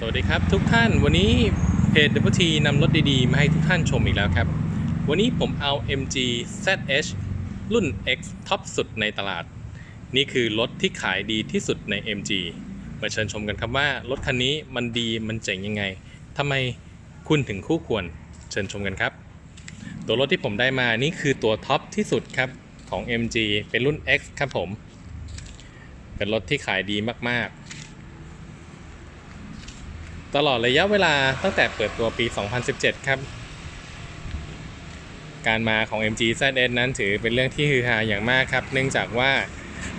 สวัสดีครับทุกท่านวันนี้เพจ w t นำรถดีๆ มาให้ทุกท่านชมอีกแล้วครับ วันนี้ผมเอา MG ZH รุ่น X ท็อปสุดในตลาด นี่คือรถที่ขายดีที่สุดใน MG มาเชิญชมกันครับว่ารถคันนี้มันดีมันเจ๋งยังไงทำไมคุณถึงคู่ควรเชิญชมกันครับ ตัวรถที่ผมได้มานี่คือตัวท็อปที่สุดครับของ MG เป็นรุ่น X ครับผม เป็นรถที่ขายดีมากๆ ตลอดระยะเวลาตั้งแต่เปิดตัวปี 2017 ครับ การมาของ MG ZS นั้นถือเป็นเรื่องที่ฮือฮาอย่างมากครับ เนื่องจากว่า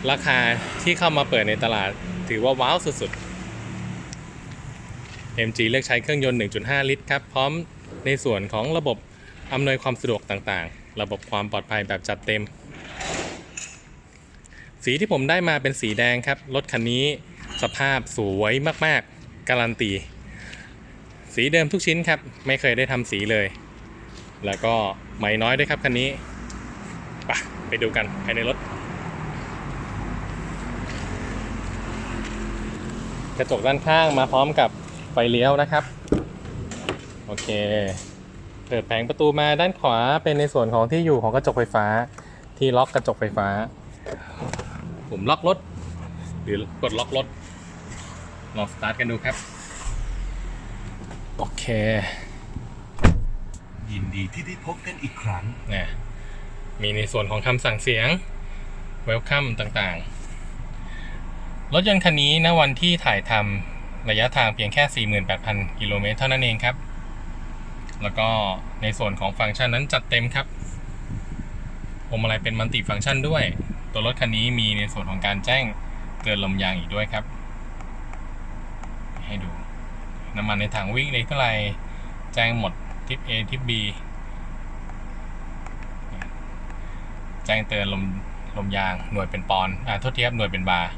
ราคาที่เข้ามาเปิดในตลาดถือว่าว้าวสุดๆ MG เลือกใช้เครื่องยนต์ 1.5 ลิตรครับ พร้อมในส่วนของระบบอำนวยความสะดวกต่างๆ ระบบความปลอดภัยแบบจัดเต็ม สีที่ผมได้มาเป็นสีแดงครับ รถคันนี้สภาพสวยมากๆ การันตี สีเดิมทุกชิ้นครับ ไม่เคยได้ทำสีเลย แล้วก็ไม่น้อยด้วยครับคันนี้ปไปดูกันภายในรถ กระจกด้านข้างมาพร้อมกับไฟเลี้ยวนะครับ โอเค เปิดแผงประตูมาด้านขวาเป็นในส่วนของที่อยู่ของกระจกไฟฟ้า ที่ล็อกกระจกไฟฟ้า ผมล็อกรถ หรือกดล็อกรถลองสตาร์ทกันดูครับ โอเค ยินดีที่ได้พบกันอีกครั้งเนี่ยมีในส่วนของคำสั่งเสียง Welcome ต่างๆ รถยนต์คันนี้ณวันที่ถ่ายทำระยะทางเพียงแค่ 48,000 กิโลเมตรเท่านั้นเองครับ แล้วก็ในส่วนของฟังก์ชันนั้นจัดเต็มครับพวงมาลัยเป็นมัลติฟังก์ชันด้วย ตัวรถคันนี้มีในส่วนของการแจ้งเตือนลมยางอีกด้วยครับให้ดู น้ำมันในถังวิ่งในเท่าไหร่แจ้งหมดทิป A ทิป B แจ้งเตือนลมลมยางหน่วยเป็นปอนอ่าโทษทีครับหน่วยเป็นบาร์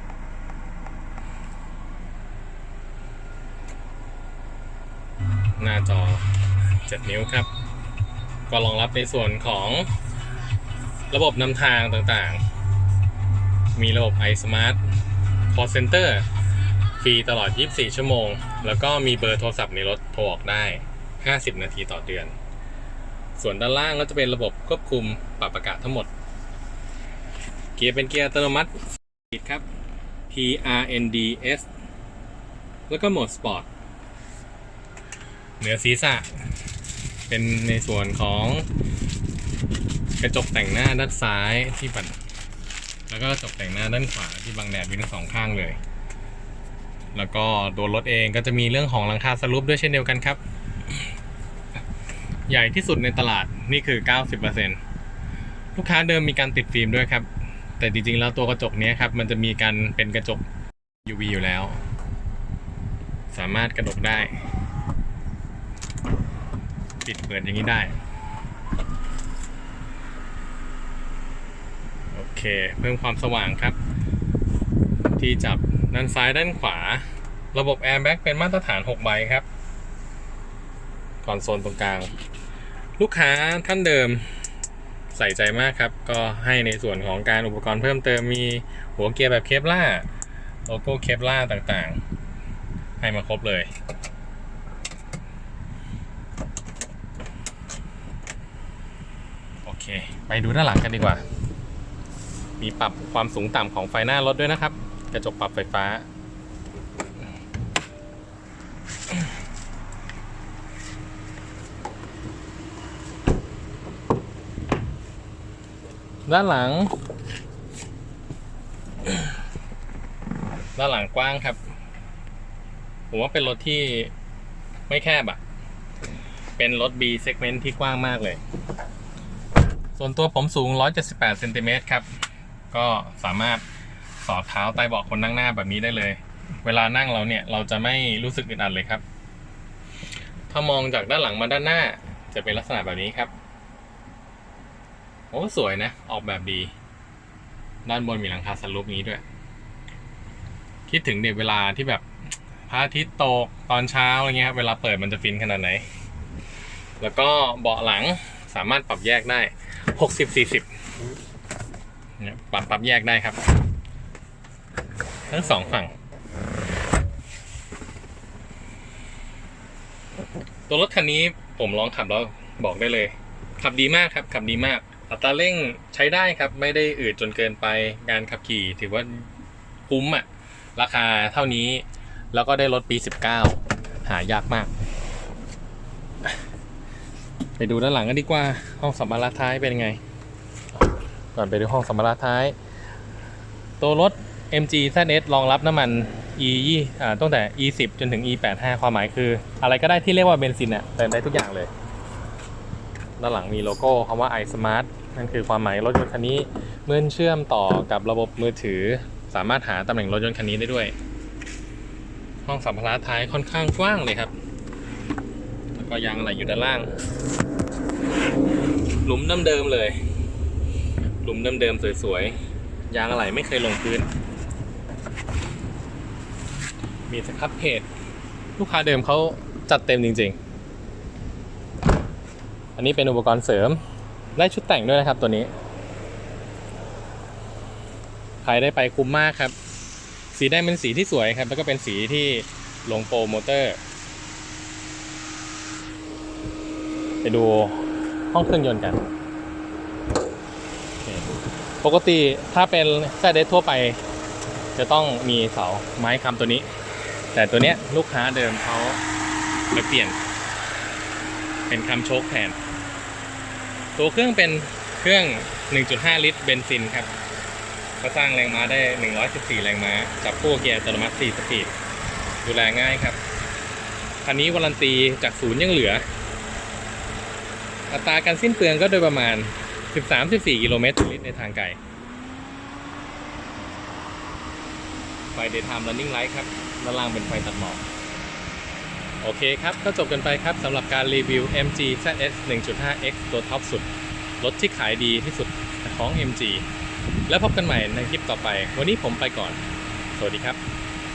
หน้าจอ 7 นิ้วครับ ก็รองรับในส่วนของระบบนำทางต่างๆ มีระบบ iSmart Call Center ฟรีตลอด 24 ชั่วโมง แล้วก็มีเบอร์โทรศัพท์ในรถโทรออกได้ 50 นาทีต่อเดือน ส่วนด้านล่างก็จะเป็นระบบควบคุมปรับอากาศทั้งหมด เกียร์เป็นเกียร์อัตโนมัติครับ PRNDS แล้วก็โหมดสปอร์ต เหนือศีรษะ เป็นในส่วนของกระจกแต่งหน้าด้านซ้ายที่บันแล้วก็กระจกแต่งหน้าด้านขวาที่บังแดดมีทั้งสองข้างเลย แล้วก็ตัวรถเองก็จะมีเรื่องของหลังคาสลูปด้วยเช่นเดียวกันครับ ใหญ่ที่สุดในตลาดนี่คือ 90%ลูกค้าเดิมมีการติดฟิล์มด้วยครับ แต่จริงๆแล้วตัวกระจกนี้ครับมันจะมีการเป็นกระจก UV อยู่แล้ว สามารถกระดกได้ ปิดเปิดอย่างนี้ได้ โอเค เพิ่มความสว่างครับ ที่จับด้านซ้ายด้านขวา ระบบ Airbag เป็นมาตรฐาน 6 ใบครับคอนโซลตรงกลาง ลูกค้าท่านเดิมใส่ใจมากครับ ก็ให้ในส่วนของการอุปกรณ์เพิ่มเติมมีหัวเกียร์แบบเคปล่าโลโก้เคปล่าต่างๆ ให้มาครบเลย โอเค ไปดูด้านหลังกันดีกว่า มีปรับความสูงต่ำของไฟหน้ารถด้วยนะครับ กระจกปรับไฟฟ้า ด้านหลัง ด้านหลังกว้างครับ ผมว่าเป็นรถที่ไม่แคบอะเป็นรถ B segment ที่กว้างมากเลย ส่วนตัวผมสูง 178เซนติเมตรครับ ก็สามารถ อดเท้าใต้เบาะคนนั่งหน้าแบบนี้ได้เลย เวลานั่งเราเนี่ยเราจะไม่รู้สึกอึดอัดเลยครับ ถ้ามองจากด้านหลังมาด้านหน้า จะเป็นลักษณะแบบนี้ครับ โอ้สวยนะ ออกแบบดี ด้านบนมีหลังคาสลูปนี้ด้วย คิดถึงเด็กเวลาที่แบบพระอาทิตย์ตกตอนเช้าอะไรเงี้ยครับเวลาเปิดมันจะฟินขนาดไหน แล้วก็เบาะหลังสามารถปรับแยกได้หกสิบสี่สิบปรับปรับแยกได้ครับ ทั้งสองฝั่ง ตัวรถคันนี้ผมลองขับแล้วบอกได้เลย ขับดีมากครับ ขับดีมาก อัตราเร่งใช้ได้ครับ ไม่ได้อืดจนเกินไปการขับขี่ ถือว่าคุ้มอะราคาเท่านี้ แล้วก็ได้รถปี 19 หายากมาก ไปดูด้านหลังกันดีกว่า ห้องสัมภาระท้ายเป็นยังไง ก่อนไปดูห้องสัมภาระท้าย ตัวรถ MG ZS รองรับน้ำมัน E 20อ่าตั้งแต่ E 10จนถึง E 85ความหมายคือ อะไรก็ได้ที่เรียกว่าเบนซินอะเติมได้ทุกอย่างเลย ด้านหลังมีโลโก้คำว่า iSmart นั่นคือความหมายรถยนต์คันนี้เมื่อเชื่อมต่อกับระบบมือถือ สามารถหาตำแหน่งรถยนต์คันนี้ได้ด้วย ห้องสัมภาระท้ายค่อนข้างกว้างเลยครับ แล้วก็ยางอะไรอยู่ด้านล่าง หลุมเดิมๆเลย หลุมเดิมๆสวยๆยางอะไรไม่เคยลงพื้น มีสครับเพจลูกค้าเดิมเขาจัดเต็มจริง ๆ อันนี้เป็นอุปกรณ์เสริมได้ชุดแต่งด้วยนะครับตัวนี้ใครได้ไปคุ้มมากครับ สีแดงเป็นสีที่สวยครับ แล้วก็เป็นสีที่ลงโปรโมเตอร์ ไปดูห้องเครื่องยนต์กัน ปกติถ้าเป็นแซดเดทั่วไป จะต้องมีเสาไม้ค้ำตัวนี้ แต่ตัวเนี้ยลูกค้าเดิมเขาไปเปลี่ยน เป็นคำโชคแทน ตัวเครื่องเป็นเครื่อง 1.5 ลิตรเบนซินครับก็สร้างแรงม้าได้ 114 แรงม้า จับคู่เกียร์อัตโนมัติ 4 สปีด ดูแลง่ายครับ คันนี้วารันตีจากศูนย์ยังเหลือ อัตราการสิ้นเปลืองก็โดยประมาณ 13-14 กิโลเมตรต่อลิตรในทางไกลไฟ daytime running light ครับ ด้านล่างเป็นไฟตัดหมอกโอเคครับ ก็จบกันไปครับสำหรับการรีวิว MG ZS 1.5X ตัวท็อปสุด รถที่ขายดีที่สุดของ MG แล้วพบกันใหม่ในคลิปต่อไป วันนี้ผมไปก่อน สวัสดีครับ